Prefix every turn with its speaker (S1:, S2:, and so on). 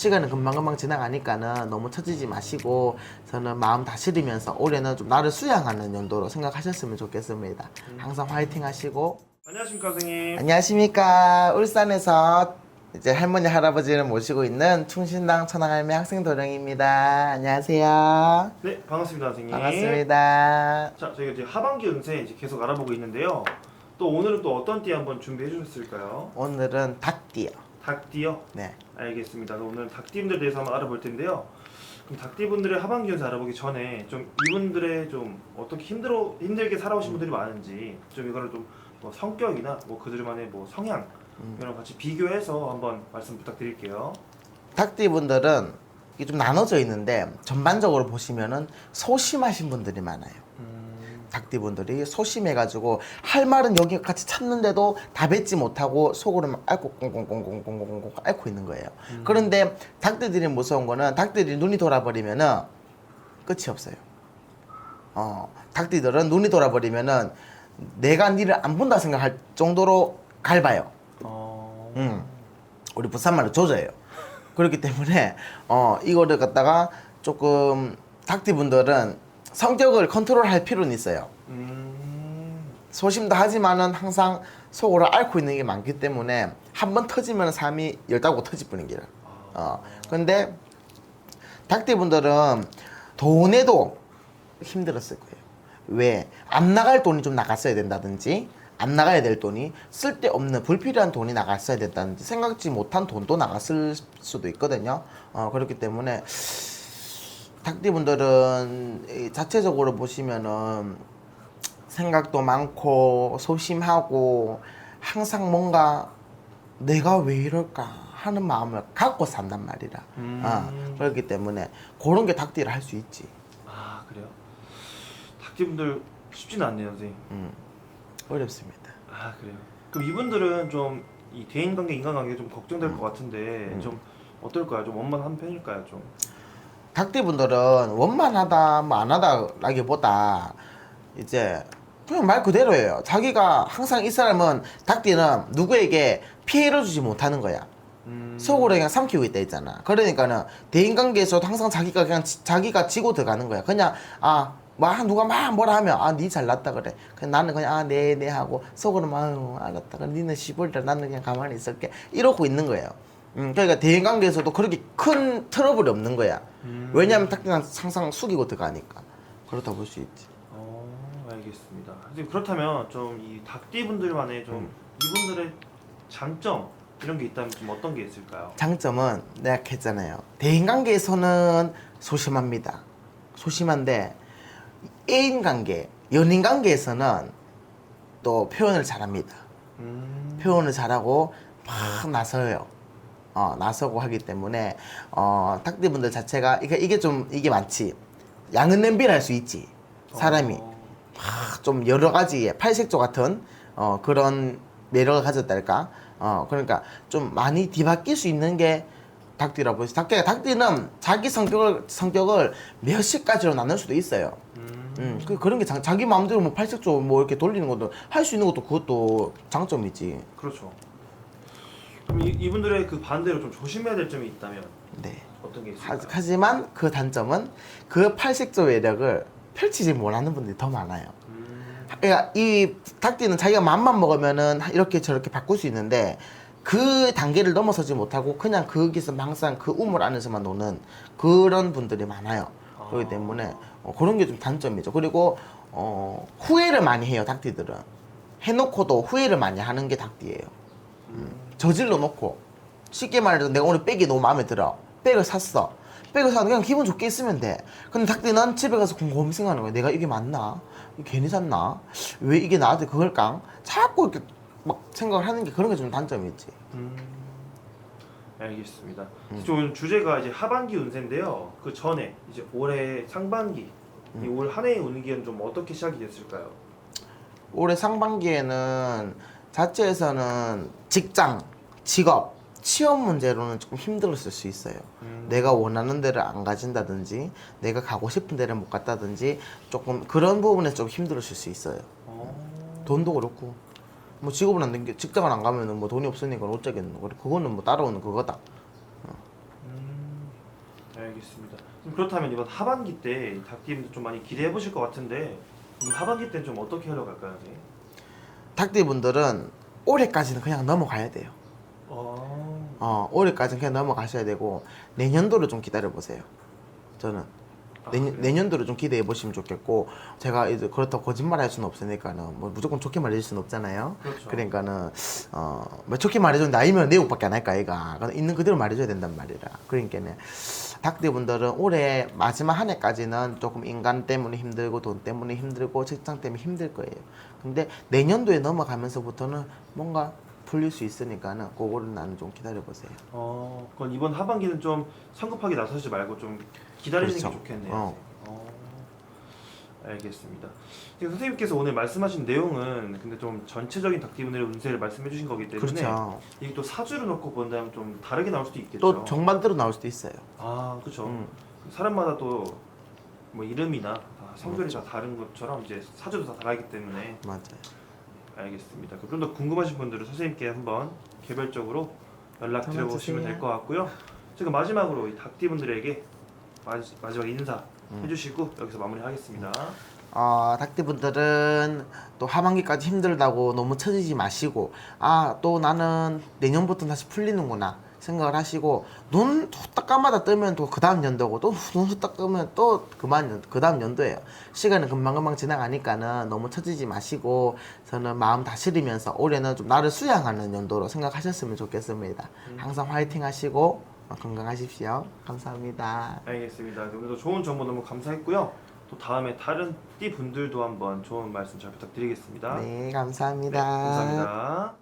S1: 시간은 금방금방 지나가니까는 너무 처지지 마시고 저는 마음 다스리면서 올해는 좀 나를 수양하는 연도로 생각하셨으면 좋겠습니다. 항상 화이팅 하시고
S2: 안녕하십니까 선생님.
S1: 안녕하십니까 울산에서 이제 할머니 할아버지를 모시고 있는 충신당 천황할매 학생 도령입니다. 안녕하세요.
S2: 네 반갑습니다 선생님.
S1: 반갑습니다.
S2: 자 저희가 이제 하반기 운세 이제 계속 알아보고 있는데요. 또 오늘은 또 어떤 띠 한번 준비해 주셨을까요?
S1: 오늘은 닭띠요.
S2: 닭띠요.
S1: 네.
S2: 알겠습니다. 그럼 오늘 닭띠분들에 대해서 한번 알아볼 텐데요. 그럼 닭띠분들의 하반기 운세 알아보기 전에 좀 이분들의 좀 어떻게 힘들어 힘들게 살아오신 분들이 많은지 좀 이거를 좀 뭐 성격이나 뭐 그들만의 뭐 성향 이런 거 같이 비교해서 한번 말씀 부탁드릴게요.
S1: 닭띠 분들은 이게 좀 나눠져 있는데 전반적으로 보시면은 소심하신 분들이 많아요. 닭띠 분들이 소심해가지고 할 말은 여기 같이 찾는데도 다 뱉지 못하고 속으로 막 앓고 꽁꽁꽁꽁꽁꽁꽁 앓고 있는 거예요. 그런데 닭띠들이 무서운 거는 닭띠들이 눈이 돌아버리면은 끝이 없어요. 어, 닭띠들은 눈이 돌아버리면은 내가 니를 안 본다 생각할 정도로 갈봐요.
S2: 어...
S1: 음. 우리 부산말로 조져요. 그렇기 때문에 어 이거를 갖다가 조금 닭띠 분들은 성격을 컨트롤할 필요는 있어요.
S2: 음...
S1: 소심도 하지만은 항상 속으로 앓고 있는 게 많기 때문에 한 번 터지면 삶이 열다고 터질 뿐인 기라. 어. 근데 닭띠 분들은 돈에도 힘들었을 거예요. 왜? 안 나갈 돈이 좀 나갔어야 된다든지 안 나가야 될 돈이 쓸데없는 불필요한 돈이 나갔어야 된다든지 생각지 못한 돈도 나갔을 수도 있거든요. 어, 그렇기 때문에 닭띠 분들은 이 자체적으로 보시면은 생각도 많고 소심하고 항상 뭔가 내가 왜 이럴까 하는 마음을 갖고 산단 말이라.
S2: 음.
S1: 어, 그렇기 때문에 그런 게 닭띠를 할 수 있지.
S2: 아 그래요? 닭띠분들 쉽지는 않네요 선생님.
S1: 음, 어렵습니다.
S2: 아 그래요. 그럼 이분들은 좀 이 대인관계, 인간관계 좀 걱정될
S1: 음.
S2: 것 같은데 좀 어떨까요? 좀 원만한 편일까요? 좀.
S1: 닭띠 분들은 원만하다 뭐 안 하다라기보다 이제 그냥 말 그대로예요. 자기가 항상 이 사람은 닭띠는 누구에게 피해를 주지 못하는 거야.
S2: 음...
S1: 속으로 그냥 삼키고 있다 했잖아. 그러니까는 대인관계에서도 항상 자기가 그냥 지- 자기가 지고 들어가는 거야. 그냥 아. 뭐 누가 막 뭐라 하면 아니 잘났다 그래. 그냥 나는 그냥 아네네 하고 속으로만 아유 알았다. 그럼 니는 시벌이라 나는 그냥 가만히 있을게. 이러고 있는 거예요. 음, 그러니까 대인 관계에서도 그렇게 큰 트러블이 없는 거야.
S2: 음...
S1: 왜냐하면 닭띠는 항상 숙이고 들어가니까. 그렇다 볼 수 있지.
S2: 어 알겠습니다. 선생님 그렇다면 좀 이 닭띠 분들만의 좀
S1: 음.
S2: 이분들의 장점 이런 게 있다면 좀 어떤 게 있을까요?
S1: 장점은 내가 했잖아요. 대인 관계에서는 소심합니다. 소심한데 애인 관계, 연인 관계에서는 또 표현을 잘합니다.
S2: 음...
S1: 표현을 잘하고 막 나서요. 어, 나서고 하기 때문에 어, 닭띠분들 자체가 이게 이게 좀 이게 많지. 양은 냄비를 할 수 있지. 사람이
S2: 어...
S1: 막좀 여러 가지의 팔색조 같은 어, 그런 매력을 가졌달까. 어, 그러니까 좀 많이 뒤바뀔 수 있는 게 닭띠라고 보시. 닭띠가 닭띠는 자기 성격을 성격을 몇십 가지로 나눌 수도 있어요.
S2: 음...
S1: 음, 그 그런 게 장, 자기 마음대로 뭐 팔색조 뭐 이렇게 돌리는 것도 할 수 있는 것도 그것도 장점이지.
S2: 그렇죠. 그럼 이, 이분들의 그 반대로 좀 조심해야 될 점이 있다면
S1: 네.
S2: 어떤 게
S1: 하,
S2: 있을까요?
S1: 하지만 그 단점은 그 팔색조 매력을 펼치지 못하는 분들이 더 많아요.
S2: 음...
S1: 그러니까 이 닭띠는 자기가 맘만 먹으면은 이렇게 저렇게 바꿀 수 있는데 그 단계를 넘어서지 못하고 그냥 거기서 항상 그 우물 안에서만 노는 그런 분들이 많아요. 그렇기
S2: 아.
S1: 때문에 어, 그런 게 좀 단점이죠. 그리고 어, 후회를 많이 해요 닭띠들은 해놓고도 후회를 많이 하는 게 닭띠예요. 음, 저질러 놓고 쉽게 말해서 내가 오늘 백이 너무 마음에 들어 백을 샀어. 백을 사도 그냥 기분 좋게 있으면 돼. 근데 닭띠는 집에 가서 생각하는 거야. 내가 이게 맞나? 괜히 샀나? 왜 이게 나한테 그걸까? 자꾸 이렇게 막 생각을 하는 게 그런 게 좀 단점이지.
S2: 음... 알겠습니다.
S1: 음.
S2: 오늘 주제가 이제 하반기 운세인데요. 그 전에 이제 올해 상반기
S1: 음.
S2: 이올 한 해의 운기는 좀 어떻게 시작이 됐을까요?
S1: 올해 상반기에는 자체에서는 직장, 직업, 취업 문제로는 조금 힘들었을 수 있어요.
S2: 음...
S1: 내가 원하는 데를 안 가진다든지, 내가 가고 싶은 데를 못 갔다든지, 조금 그런 부분에서 좀 힘들었을 수 있어요.
S2: 어...
S1: 돈도 그렇고, 뭐 직업을 안 댕겨, 직장을 안 가면은 뭐 돈이 없으니까 어쩌겠노. 그거는 뭐 따라오는 그거다.
S2: 음... 알겠습니다. 그럼 그렇다면 이번 하반기 때 닭띠분들 좀 많이 기대해 보실 것 같은데 이 하반기 때는 좀 어떻게 할까요? 네?
S1: 닭띠분들은 올해까지는 그냥 넘어가야 돼요.
S2: 어...
S1: 어, 올해까지는 그냥 넘어가셔야 되고 내년도를 좀 기다려 보세요. 저는
S2: 아,
S1: 내년,
S2: 그래요?
S1: 내년도를 좀 기대해 보시면 좋겠고 제가 이제 그렇다고 거짓말 할 수는 없으니까는 뭐 무조건 좋게 말해줄 수는 없잖아요.
S2: 그렇죠.
S1: 그러니까는 어뭐 좋게 말해줬는데 아니면 내용밖에 안 할까 얘가 있는 그대로 말해줘야 된단 말이라 그러니까는 닭띠분들은 올해 마지막 한 해까지는 조금 인간 때문에 힘들고 돈 때문에 힘들고 직장 때문에 힘들 거예요 근데 내년도에 넘어가면서부터는 뭔가 풀릴 수 있으니까는 그거를 나는 좀 기다려 보세요
S2: 어, 그건 이번 하반기는 좀 성급하게 나서지 말고 좀 기다리는
S1: 그렇죠.
S2: 게 좋겠네요.
S1: 어.
S2: 어, 알겠습니다. 지금 선생님께서 오늘 말씀하신 내용은 근데 좀 전체적인 닭띠분들의 운세를 말씀해 주신 거기 때문에
S1: 그렇죠
S2: 이게 또 사주를 놓고 본다면 좀 다르게 나올 수도 있겠죠.
S1: 또 정반대로 나올 수도 있어요
S2: 아, 그렇죠.
S1: 음.
S2: 사람마다 또 뭐 이름이나 다 성별이 다 다른 것처럼 이제 사주도 다 다르기 때문에
S1: 맞아요
S2: 알겠습니다. 좀 더 궁금하신 분들은 선생님께 한번 개별적으로 연락 드려보시면. 될 것 같고요. 지금 마지막으로 이 닭띠 분들에게 마지, 마지막 인사
S1: 음.
S2: 해주시고 여기서 마무리하겠습니다.
S1: 어, 닭띠분들은 또 하반기까지 힘들다고 너무 처지지 마시고 아 또 나는 내년부터 다시 풀리는구나 생각을 하시고 눈 후딱 감아다 뜨면 또 그 다음 연도고 또 눈 후딱 뜨면 또 그만 그 다음 연도예요 시간은 금방금방 지나가니까는 너무 처지지 마시고 저는 마음 다스리면서 올해는 좀 나를 수양하는 연도로 생각하셨으면 좋겠습니다 항상 화이팅 하시고 어, 건강하십시오 감사합니다
S2: 알겠습니다. 오늘도 좋은 정보 너무 감사했고요. 또 다음에 다른 띠 분들도 한번 좋은 말씀 잘 부탁드리겠습니다.
S1: 네
S2: 네,
S1: 감사합니다
S2: 감사합니다.